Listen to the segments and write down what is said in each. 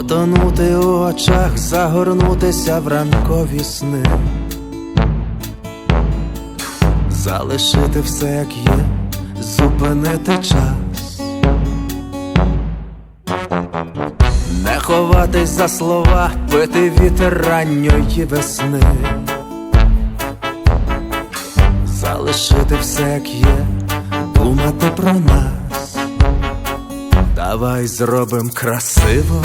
Потонути у очах, загорнутися в ранкові сни, залишити все, як є, зупинити час, не ховатись за слова, пити вітер ранньої весни, залишити все, як є, думати про нас. Давай зробим красиво,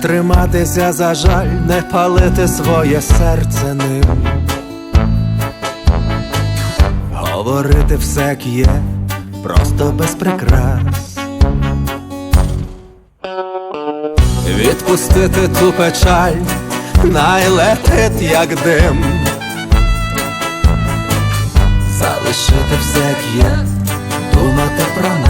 Триматися за жаль, не палити своє серце ним. Говорити все, як є, просто без прикрас. Відпустити ту печаль, найлетить, як дим. Залишити все, як є, думати про нас.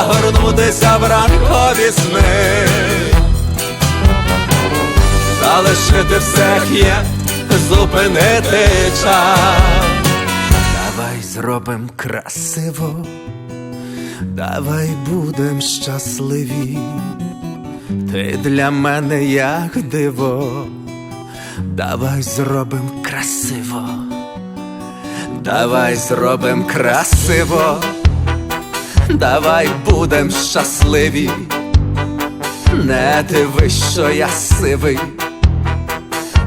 Загорнутися в ранкові сни, залишити все, як є, зупинити час. Давай зробим красиво, давай будем щасливі, ти для мене як диво, давай зробим красиво. Давай зробим красиво, давай будем щасливі, не дивись, що я сивий,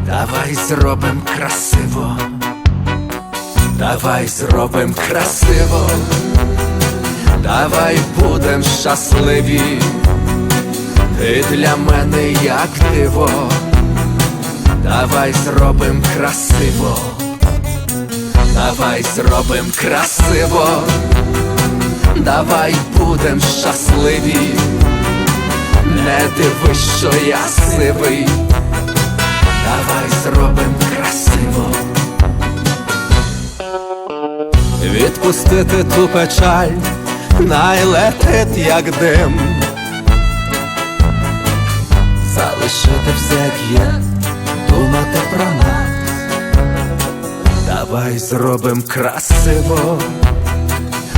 давай зробим красиво, давай зробим красиво, давай будем щасливі, ти для мене як диво, давай зробим красиво. Давай зробим красиво, давай будем щасливі, не дивись, що я сивий, давай зробим красиво, відпустити ту печаль, найлетить, як дим, залишити все, є, думати про нас. Давай зробим красиво,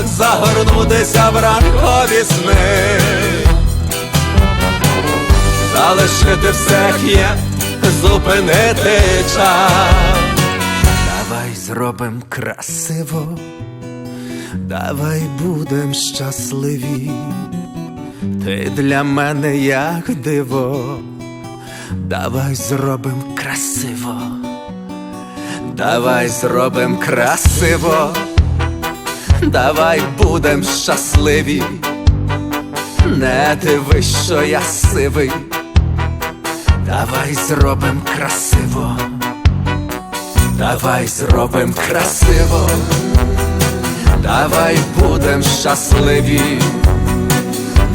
Очах, загорнутися в ранкові сни, залишити все, як є, зупинити час. Давай зробим красиво, давай будем щасливі, ти для мене як диво, давай зробим красиво. Давай зробим красиво, давай будем щасливі, не дивись, що я сивий, давай зробим красиво, давай зробим красиво, давай будем щасливі,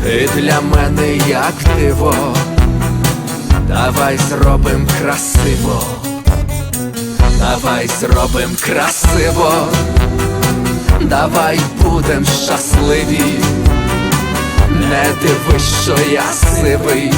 ти для мене як диво, давай зробим красиво. Давай зробим красиво, давай будем щасливі, не дивись, що я сивий